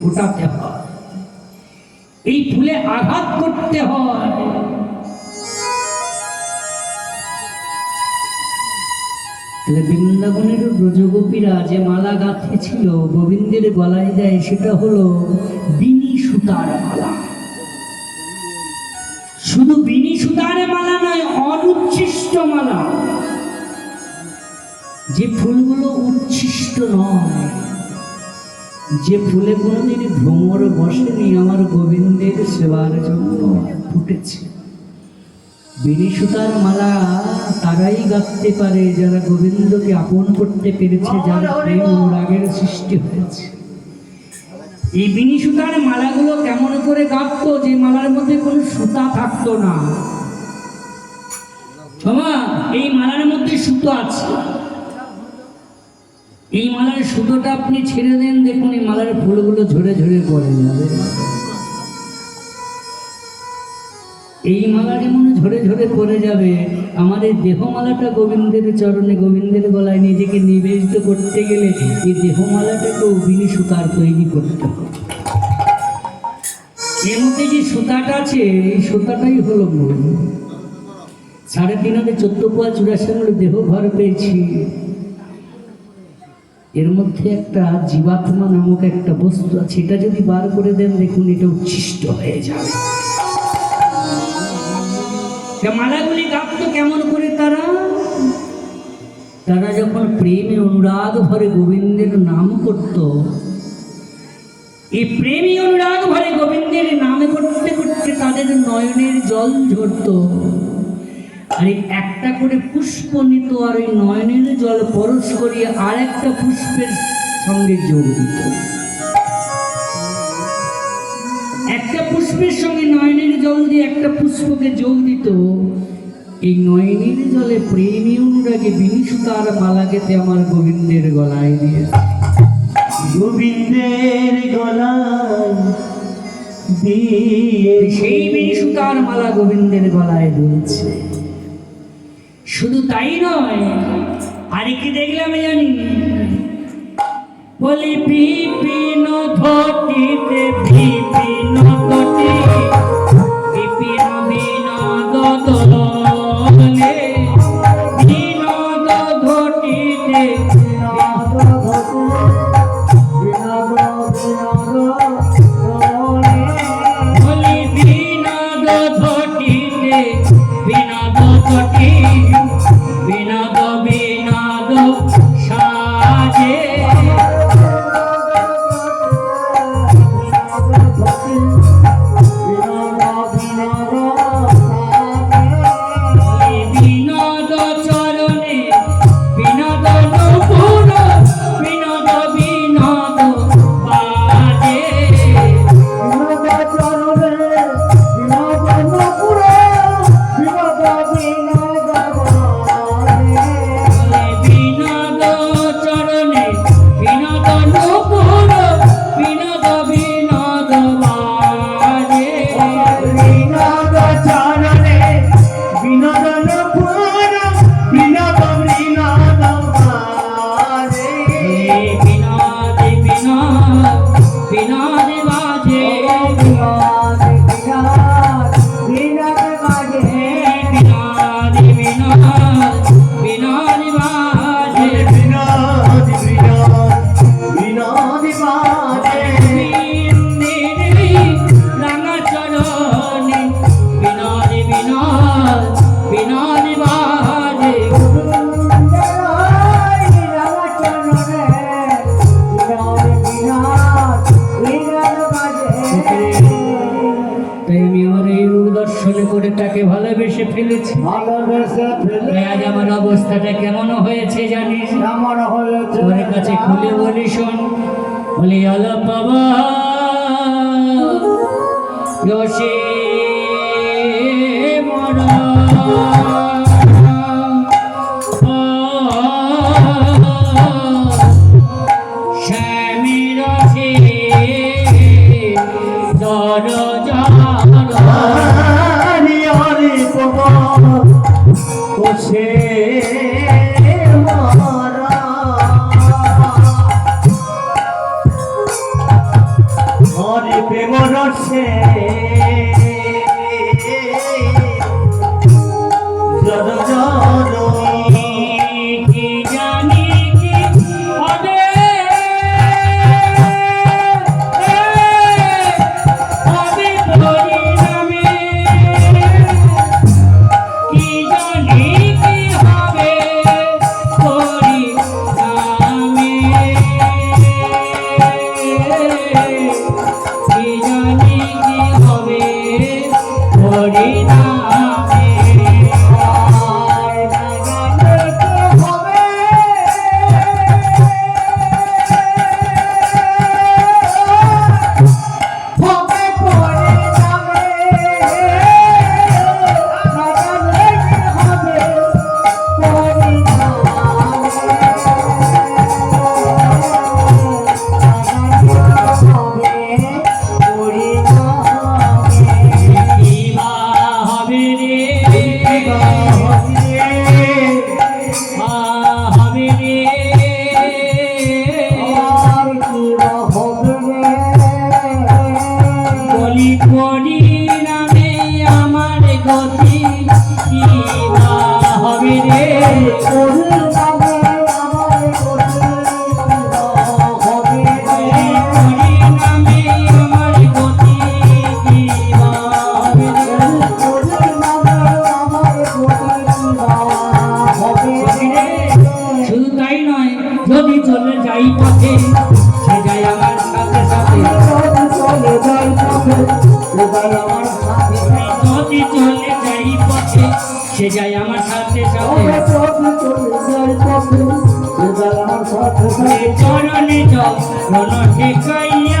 ফোটাতে হয়। এই ফুলে আঘাত করতে হয়। বৃন্দাবনের ব্রজগোপীরা যে মালা গাঁথে ছিল গোবিন্দের গলায় দেয়, সেটা হলো বিনি সুতার মালা। শুধু বিনি সুতার মালা নয়, অনুচ্ছিষ্ট মালা। যে ফুলগুলো উচ্ছিষ্ট নয় যে ফুলে কোনোদিন ভ্রমর বসেনি আমার গোবিন্দের সেবার জন্য ফুটেছে। বিনি সুতার মালা তারাই গাঁথতে পারে, যারা গোবিন্দকে আপন করতে পেরেছে, যার প্রেম অনুরাগের সৃষ্টি হয়েছে। এই বিনি সুতার মালাগুলো কেমন করে গাঁথতো যে মালার মধ্যে কোনো সুতা থাকতো না। এই মালার মধ্যে সুতো আছে। এই মালার সুতোটা আপনি ছেড়ে দেন, দেখুন এই মালার ফুলগুলো ঝরে ঝরে পড়ে যাবে। এই মালা যেমন ঝরে ঝরে পড়ে যাবে। আমার এই দেহমালাটা গোবিন্দের চরণে, গোবিন্দের গলায় নিজেকে নিবেদিত করতে গেলে এই দেহমালাটাকেও বিনি সুতার তৈরি করতে হবে। এর মধ্যে যে সুতাটা আছে, এই সুতাটাই হলো মূল। সাড়ে তিন হাজার চোদ্দ পোয়া চুরাশি দেহ ঘর পেয়েছি। এর মধ্যে একটা জীবাত্মা নামক একটা বস্তু আছে, এটা যদি বার করে দেন, দেখুন এটা উচ্ছিষ্ট হয়ে যাবে। মালাগুলি গাঁথতো কেমন করে তারা? তারা যখন প্রেমে অনুরাগ ভরে গোবিন্দের নাম করত, এই প্রেমী অনুরাগ ভরে গোবিন্দের নাম করতে করতে তাদের নয়নের জল ঝরতো। আর এই একটা করে পুষ্প নিত আর ওই নয়নের জল পরশ করিয়ে আর একটা পুষ্পের সঙ্গে যোগ দিত। একটা পুষ্পের সঙ্গে নয়নের জল দিয়ে একটা পুষ্পকে যোগ দিত। এই নয়নের জলে প্রেমী অনুরাগে বিনিসুতার মালা গেতে আমার গোবিন্দের গলায় দিয়ে গোবিন্দের গলায় দিয়ে সেই বিনিসুতার মালা গোবিন্দের গলায় দুলছে শুধু তাই নয় আর কি দেখলাম জানি। বলি পিপিন ধটিতে বিপিন সাজে ফেলেছি। ভালোবেসে ফেলে আজ আমার অবস্থাটা কেমন হয়েছে জানিস? কেমন হয়েছে? তোর কাছে খুলে বলি শোন। বলি আলা বাবা রসে মরা প্রেম রসে। Florida যদি চলে যাই পথে সে যায় আমার সাথে সাথে চরণে চরণ ঠেকাইয়া।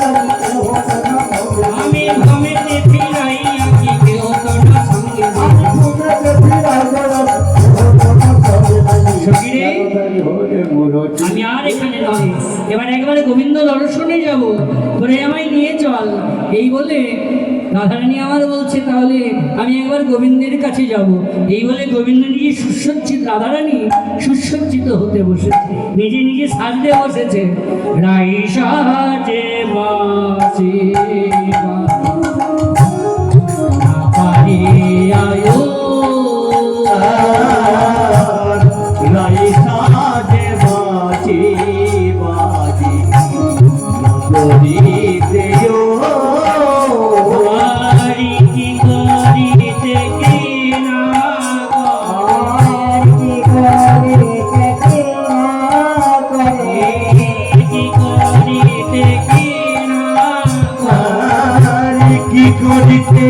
আমি আর এখানে নয় এবার একবারে গোবিন্দ দর্শনে যাব। বলে, আমায় নিয়ে চল। এই বলে রাধারানী আমার বলছে, তাহলে আমি একবার গোবিন্দের কাছে যাব। এই বলে গোবিন্দ নিজে সুসজ্জিত, রাধারানী সুসজ্জিত হতে বসেছে। নিজে নিজে সাজতে বসেছে। রাই সাজে বাসে পারি আয়ো বাড়ি কি করিতে কি না কি করিতে